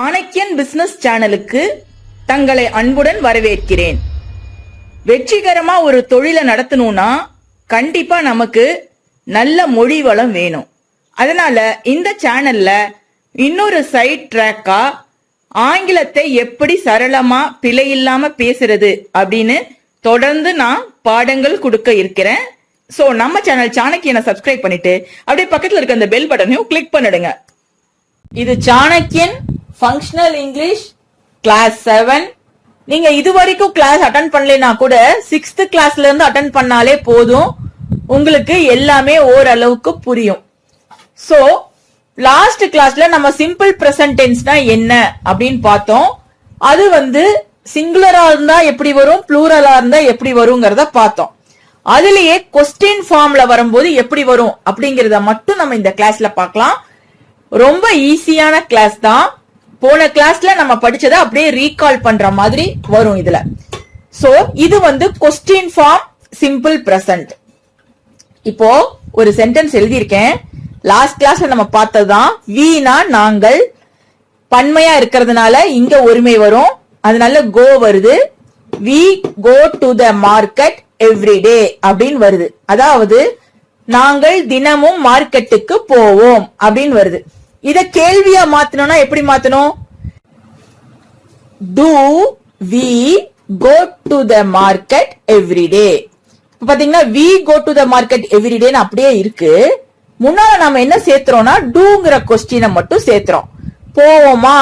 சாணக்கியன் business சேனலுக்கு தங்களை அன்புடன் வரவேற்கிறேன். வெற்றிகரமா ஒரு தொழிலை நடத்தணும்னா கண்டிப்பா நமக்கு நல்ல மொழி வளம் வேணும். அதனால இந்த சேனல்ல இன்னொரு சைட் ட்ராக்கா ஆங்கிலத்தை எப்படி சரளமா பிழை இல்லாம பேசுறது அப்படின்னு தொடர்ந்து நான் பாடங்கள் கொடுக்க இருக்கிறேன். சோ நம்ம சேனல் சாணக்கியனை சப்ஸ்கிரைப் பண்ணிட்டு அப்படியே பக்கத்துல இருக்க அந்த பெல் பட்டனையும் கிளிக் பண்ணிடுங்க. இது Chanakyan functional English class seven நீங்க இது வரைக்கும் கிளாஸ் அட்டன் பண்ணலைனா கூட சிக்ஸ்த் கிளாஸ்ல இருந்து அட்டன் பண்ணாலே போதும். உங்களுக்கு எல்லாமே ஓரளவுக்கு புரியும். ஸோ லாஸ்ட் கிளாஸ்ல நம்ம சிம்பிள் பிரசன்ட் டென்ஸ்னா என்ன அப்படின்னு பார்த்தோம். அது வந்து சிங்குலரா இருந்தா எப்படி வரும் ப்ளூரலா இருந்தா எப்படி வருங்கிறத பார்த்தோம். அதுலயே கொஸ்டின் ஃபார்ம்ல வரும்போது எப்படி வரும் அப்படிங்கறத மட்டும் நம்ம இந்த கிளாஸ்ல பார்க்கலாம். ரொம்ப ஈஸியான கிளாஸ் தான். போன கிளாஸ்ல நம்ம படிச்சதை அப்படியே ரீகால் பண்ற மாதிரி வரும் இதுல. சோ இது வந்து கொஸ்டின் ஃபார்ம் சிம்பிள் பிரசன்ட் இப்போ ஒரு சென்டென்ஸ் எழுதியிருக்கேன். லாஸ்ட் கிளாஸ்ல நம்ம பார்த்ததுதான் வீணா நாங்கள் பன்மையா இருக்கிறதுனால இங்க ஒருமை வரும். அதனால கோ வருது. We go to the market every day அப்படின்னு வருது. அதாவது நாங்கள் தினமும் மார்க்கெட்டுக்கு போவோம் அப்படின்னு வருது. இத கேள்வியா மாத்தணும்னா எப்படி மாத்தணும்? Do we go to the market every day பாத்தீங்கன்னா we go to the market எவ்ரிடேன்னு அப்படியே இருக்கு. முன்னால நாம என்ன சேர்த்துறோம்னா டூங்கிற கொஸ்டினை மட்டும் சேர்த்துறோம். போவோமா?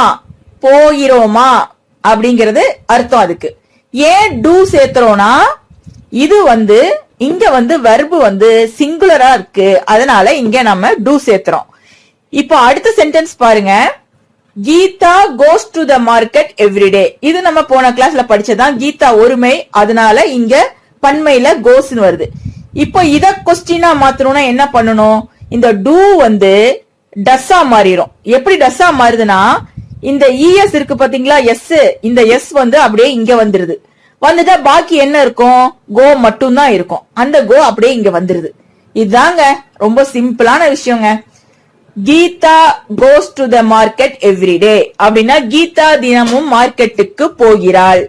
போகிறோமா? அப்படிங்கிறது அர்த்தம் அதுக்கு. ஏன் டூ சேர்த்துறோம்னா இது வந்து இங்க வந்து வர்பு வந்து சிங்குலரா இருக்கு. அதனால இங்க நம்ம டூ சேர்த்துறோம். இப்போ அடுத்த சென்டென்ஸ் பாருங்க. Geeta goes to the market every day இது நம்ம போன கிளாஸ்ல படிச்சதான் கீதா ஒருமை அதனால இங்க பன்மையில கோஸ்னு வருது. இப்போ இத கொஸ்டினா மாத்தணும்னா என்ன பண்ணணும்? இந்த டூ வந்து டஸ்ஸா மாறிடும் எப்படி டஸ்ஸா மாறுதுன்னா இந்த இஎஸ் இருக்கு பாத்தீங்களா எஸ் இந்த எஸ் வந்து அப்படியே இங்க வந்துருது. வந்துட்டா பாக்கி என்ன இருக்கும்? கோ மட்டும் தான் இருக்கும். அந்த கோ அப்படியே இங்க வந்துருது. இதுதாங்க ரொம்ப சிம்பிளான விஷயங்க. Geeta goes to the market every day அப்படின்னா கீதா தினமும் மார்க்கெட்டுக்கு போகிறாள்.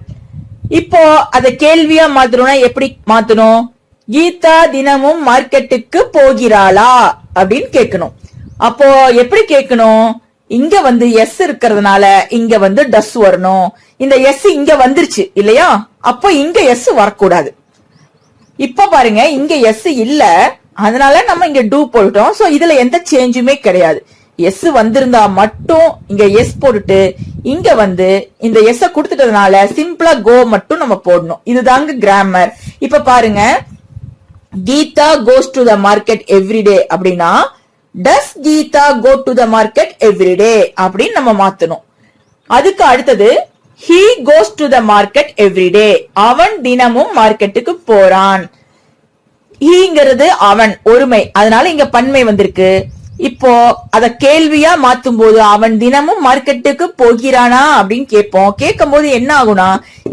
இப்போ அத கேள்வியா மாத்தணும்னா எப்படி மாத்தணும்? கீதா தினமும் மார்க்கெட்டுக்கு போகிறாளா? அப்படின்னு கேட்கணும். அப்போ எப்படி கேட்கணும்? இங்க வந்து எஸ் இருக்கிறதுனால இங்க வந்து டஸ் வரணும். இந்த எஸ் இங்க வந்துருச்சு இல்லையா? அப்போ இங்க எஸ் வரக்கூடாது. இப்ப பாருங்க இங்க எஸ் இல்ல. அதனால நம்ம இங்க டூ போட்டோம் சோ இதுல எந்த சேஞ்சுமே கிடையாது. எஸ் வந்திருந்தா மட்டும் இங்க எஸ் போட்டுட்டு இங்க வந்து இந்த எஸ் கொடுத்துட்டதுனால சிம்பிளா கோ மட்டும் நம்ம போடணும். இதுதாங்க கிராமர் இப்ப பாருங்க. Geeta goes to the market every day அப்படின்னா does Geeta go to the market every day அப்படின்னு நம்ம மாத்தணும். அதுக்கு அடுத்தது he goes to the market every day அவன் தினமும் மார்க்கெட்டுக்கு போறான். ஈங்கிறது அவன் ஒருமை. அதனால இங்க பன்மை வந்திருக்கு. இப்போ அத கேள்வியா மாத்தும் போது அவன் தினமும் மார்க்கெட்டுக்கு போகிறானா அப்படின்னு கேட்போம். கேட்கும் போது என்ன ஆகும்னா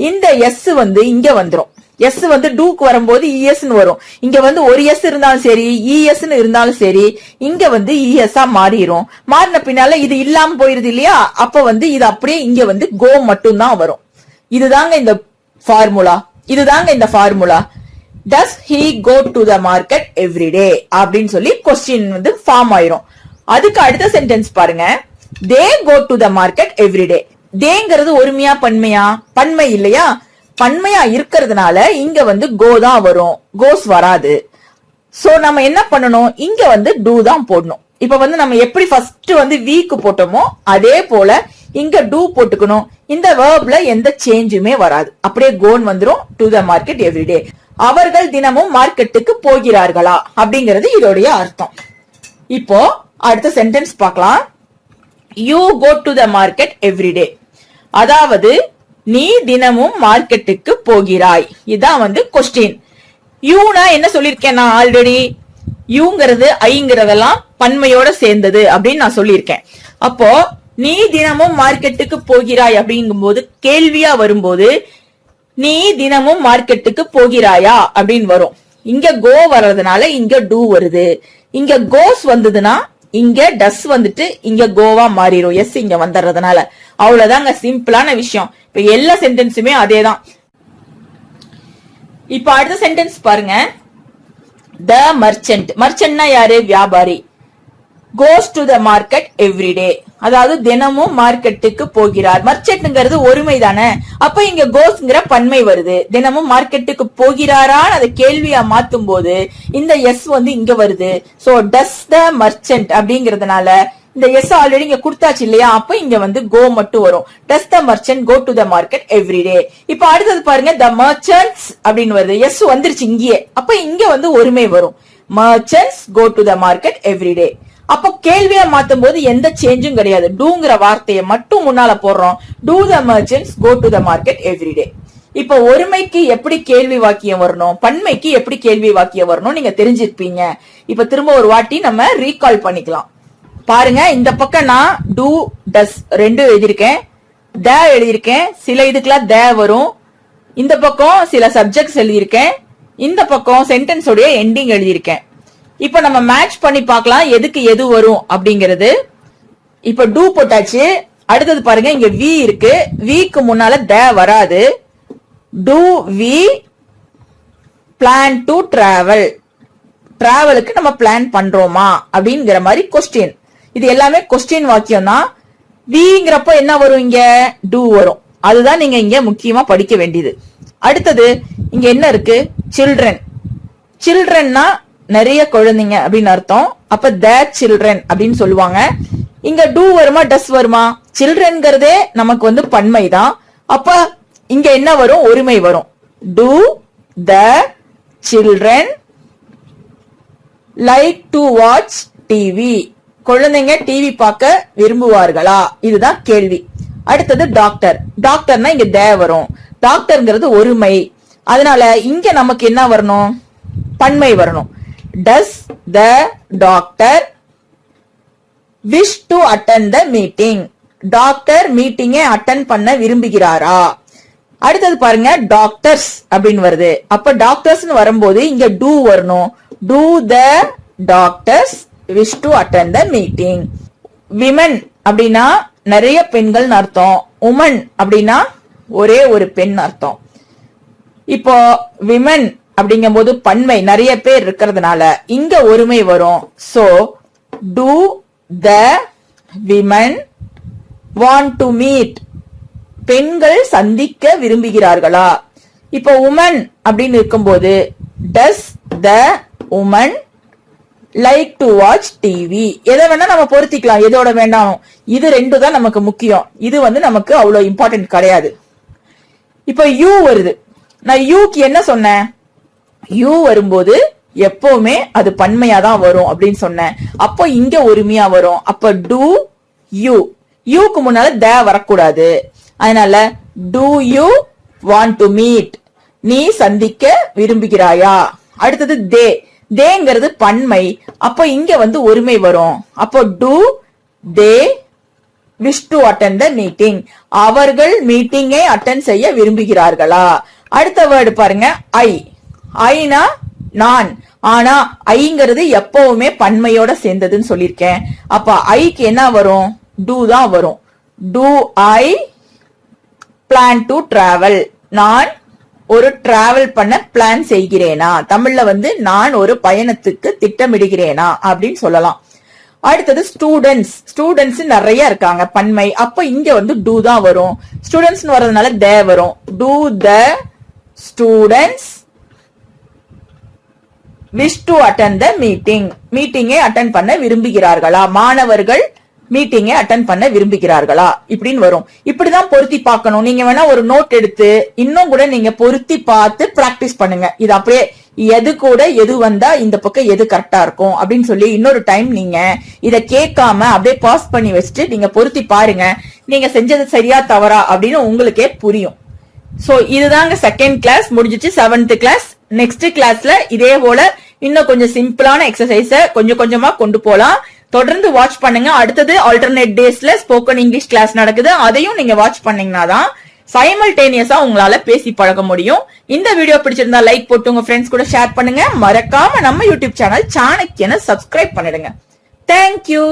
இந்த எஸ் வந்து இங்க வந்துரும். எஸ் வந்து டூக்கு வரும்போது இஎஸ்ன்னு வரும். இங்க வந்து ஒரு எஸ் இருந்தாலும் சரி இஎஸ்ன்னு இருந்தாலும் சரி இங்க வந்து இஎஸ்ஆ மாறிடும் மாறின பின்னால இது இல்லாம போயிருது இல்லையா? அப்ப வந்து இது அப்படியே இங்க வந்து கோ மட்டும் தான் வரும். இதுதாங்க இந்த ஃபார்முலா இதுதாங்க இந்த formula does he go to the market every day அப்படின்னு சொல்லி கொஸ்டின் வந்து ஃபார்ம் ஆயிரும். அதுக்கு அடுத்த சென்டென்ஸ் பாருங்க. They go to the market every day தேங்கிறது ஒருமையா பன்மையா? பன்மை இல்லையா? பன்மையா இருக்கிறதுனால இங்க வந்து கோ தான் வரும். கோஸ் வராது. சோ நம்ம என்ன பண்ணணும்? இங்க வந்து டூ தான் போடணும். இப்ப வந்து நம்ம எப்படி ஃபர்ஸ்ட் வந்து வீக்கு போட்டோமோ அதே போல இங்க டூ போட்டுக்கணும். இந்த வேர்ப்ல எந்த சேஞ்சுமே வராது. அப்படியே கோன் வந்துடும் டு த மார்க்கெட் எவ்ரிடே அவர்கள் தினமும் மார்க்கெட்டுக்கு போகிறார்களா அப்படிங்கிறது இதோடைய அர்த்தம். இப்போ அடுத்த சென்டென்ஸ் பார்க்கலாம். You go to the market every day அதாவது நீ தினமும் மார்க்கெட்டுக்கு போகிறாய். இதான் வந்து கொஸ்டின் யூனா என்ன சொல்லிருக்கேன் நான் ஆல்ரெடி யூங்கிறது ஐங்கிறதெல்லாம் பன்மையோட சேர்ந்தது அப்படின்னு நான் சொல்லியிருக்கேன். அப்போ நீ தினமும் மார்க்கெட்டுக்கு போகிறாய் அப்படிங்கும்போது கேள்வியா வரும்போது நீ தினமும் மார்க்கெட்டுக்கு போகிறாயா? அப்படின்னு வரும். இங்க கோ வர்றதுனால இங்க டூ வருது. இங்க கோஸ் வந்ததுன்னா இங்க டஸ் வந்துட்டு இங்க கோவா மாறிடும் எஸ் இங்க வந்துடுறதுனால அவ்வளவுதாங்க சிம்பிளான விஷயம். இப்ப எல்லா சென்டென்ஸுமே அதே தான் இப்ப அடுத்த சென்டென்ஸ் பாருங்க. த மர்ச்சன்ட் மர்ச்சன்ட்னா யாரு? வியாபாரி. Goes to the market every day அதாவது தினமும் மார்க்கெட்டுக்கு போகிறார். மர்ச்சென்ட்ங்கிறது ஒருமை தானே அப்ப இங்க கோஸ்ங்கிற பன்மை வருது. தினமும் மார்க்கெட்டுக்கு போகிறாரான்னு அதை கேள்வியா மாத்தும் போது இந்த எஸ் வந்து இங்க வருது. சோ டஸ் த மர்ச்சன்ட் அப்படிங்கறதுனால இந்த எஸ் ஆல்ரெடி இங்க கொடுத்தாச்சு இல்லையா? அப்ப இங்க வந்து கோ மட்டும் வரும். Does the merchant go to the market every day இப்ப அடுத்தது பாருங்க த மர்ச்சன்ட்ஸ் அப்படின்னு வருது. எஸ் வந்துருச்சு இங்கேயே. அப்ப இங்க வந்து ஒருமை வரும். Merchants go to the market every day அப்போ கேள்வியா மாத்தும் போது எந்த சேஞ்சும் கிடையாது. டூங்கிற வார்த்தையை மட்டும் முன்னால போடுறோம். Do the merchants go to the market every day இப்போ ஒருமைக்கு எப்படி கேள்வி வாக்கியம் வரணும்? பன்மைக்கு எப்படி கேள்வி வாக்கியம் வரணும்? நீங்க தெரிஞ்சிருப்பீங்க. இப்ப திரும்ப ஒரு வாட்டி நம்ம ரீகால் பண்ணிக்கலாம். பாருங்க இந்த பக்கம் நான் டூ டஸ் ரெண்டும் எழுதியிருக்கேன். த எழுதியிருக்கேன். சில இதுக்கெல்லாம் த வரும். இந்த பக்கம் சில சப்ஜெக்ட்ஸ் எழுதியிருக்கேன். இந்த பக்கம் சென்டென்ஸ் உடைய எண்டிங் எழுதியிருக்கேன். இப்ப நம்ம மேட்ச் பண்ணி பார்க்கலாம் எதுக்கு எது வரும் அப்படிங்கிறது. இப்ப டூ போட்டாச்சு. அடுத்தது பாருங்க இங்க வி இருக்கு. விக்கு முன்னால த வராது. Do we plan to travel டிராவலுக்கு நம்ம பிளான் பண்றோமா அப்படிங்கிற மாதிரி கொஸ்டின் இது எல்லாமே கொஸ்டின் வாக்கியம் தான். விங்கிறப்ப என்ன வரும் இங்க? டூ வரும். அதுதான் நீங்க இங்க முக்கியமா படிக்க வேண்டியது. அடுத்தது இங்க என்ன இருக்கு? சில்ட்ரன் சில்ட்ரன்னா நிறைய குழந்தைங்க அப்படின்னு அர்த்தம். அப்ப த சில்ட்ரன் அப்படின்னு சொல்லுவாங்க. இங்க டூ வருமா டஸ் வருமா? சில்ட்ரன்ங்கிறதே நமக்கு வந்து பன்மை தான் அப்ப இங்க என்ன வரும்? ஒருமை வரும். Do the children like to watch TV குழந்தைங்க டிவி பார்க்க விரும்புவார்களா? இதுதான் கேள்வி. அடுத்தது டாக்டர் டாக்டர்னா இங்க தே வரும். டாக்டர்ங்கிறது ஒருமை. அதனால இங்க நமக்கு என்ன வரணும்? பன்மை வரணும். Does the doctor wish to attend the meeting doctor மீட்டிங்கை அட்டன் பண்ண விரும்புகிறாரா? அடுத்தது பாருங்க டாக்டர்ஸ் அப்படின்னு வருது. அப்ப டாக்டர்ஸ் வரும்போது இங்க டூ வரணும். Do the doctors wish to attend the meeting women அப்படின்னா நிறைய பெண்கள் அர்த்தம். உமன் அப்படின்னா ஒரே ஒரு பெண் அர்த்தம். இப்போ விமன் அப்படிங்கும்போது பன்மை நிறைய பேர் இருக்கிறதுனால இங்க ஒருமை வரும். So do the women want to meet பெண்கள் சந்திக்க விரும்புகிறார்களா? இப்போ உமன் அப்படின்னு இருக்கும்போது does the woman like to watch TV எதை வேணா நம்ம பொருத்திக்கலாம். எதோட வேண்டாம் இது ரெண்டு தான் நமக்கு முக்கியம். இது வந்து நமக்கு அவ்வளோ இம்பார்ட்டன்ட் கிடையாது. இப்போ யூ வருது. நான் யூக்கு என்ன சொன்னேன்? யூ வரும்போது எப்பவுமே அது பன்மையா தான் வரும் அப்படின்னு சொன்னேன். அப்போ இங்க ஒருமையா வரும். அப்ப டூ யூ யூக்கு முன்னால த வரக்கூடாது. அதனால do you want to meet நீ சந்திக்க விரும்புகிறாயா? அடுத்தது தே தேங்கிறது பன்மை. அப்போ இங்க வந்து ஒருமை வரும். அப்போ do they wish to attend the meeting அவர்கள் மீட்டிங்கை அட்டன் செய்ய விரும்புகிறார்களா? அடுத்த வேர்டு பாருங்க ஐ ஐனா? நான். ஆனா ஐங்கிறது எப்பவுமே பன்மையோட சேர்ந்ததுன்னு சொல்லியிருக்கேன். அப்ப ஐக்கு என்ன வரும்? டூ தான் வரும். Do I plan to travel நான் ஒரு டிராவல் பண்ண பிளான் செய்கிறேனா? தமிழ்ல வந்து நான் ஒரு பயணத்துக்கு திட்டமிடுகிறேனா? அப்படின்னு சொல்லலாம். அடுத்தது ஸ்டூடெண்ட்ஸ் ஸ்டூடெண்ட்ஸ் நிறைய இருக்காங்க பன்மை. அப்ப இங்க வந்து டூ தான் வரும். ஸ்டூடெண்ட்ஸ் வர்றதுனால தே வரும். Do the students wish to attend the meeting மீட்டிங்கை அட்டன் பண்ண விரும்புகிறார்களா? மாணவர்கள் மீட்டிங்கை அட்டன் பண்ண விரும்புகிறார்களா? இப்படின்னு வரும். இப்படிதான் பொருத்தி பார்க்கணும். நீங்க வேணா ஒரு நோட் எடுத்து இன்னும் கூட நீங்க பொருத்தி பார்த்து பிராக்டிஸ் பண்ணுங்க. இது அப்படியே எது கூட எது வந்தா இந்த பக்கம் எது கரெக்டா இருக்கும் அப்படின்னு சொல்லி இன்னொரு டைம் நீங்க இதை கேட்காம அப்படியே பாஸ் பண்ணி வச்சுட்டு நீங்க பொருத்தி பாருங்க. நீங்க செஞ்சது சரியா தவறா அப்படின்னு உங்களுக்கே புரியும். சோ இதுதாங்க செகண்ட் கிளாஸ் முடிஞ்சிச்சு செவன்த் கிளாஸ் நெக்ஸ்ட் கிளாஸ்ல இதே போல இன்னும் கொஞ்சம் சிம்பிளான எக்ஸசைஸ கொஞ்சம் கொஞ்சமா கொண்டு போலாம். தொடர்ந்து வாட்ச் பண்ணுங்க. அடுத்தது ஆல்டர்னேட் டேஸ்ல ஸ்போக்கன் இங்கிலீஷ் கிளாஸ் நடக்குது. அதையும் நீங்க வாட்ச் பண்ணீங்கன்னா தான் சைமல்டேனியஸா உங்களால பேசி பழக முடியும். இந்த வீடியோ பிடிச்சிருந்தா லைக் போட்டு உங்க ஃப்ரெண்ட்ஸ் கூட ஷேர் பண்ணுங்க. மறக்காம நம்ம யூடியூப் சேனல் சாணக்கியனை சப்ஸ்கிரைப் பண்ணிடுங்க. Thank you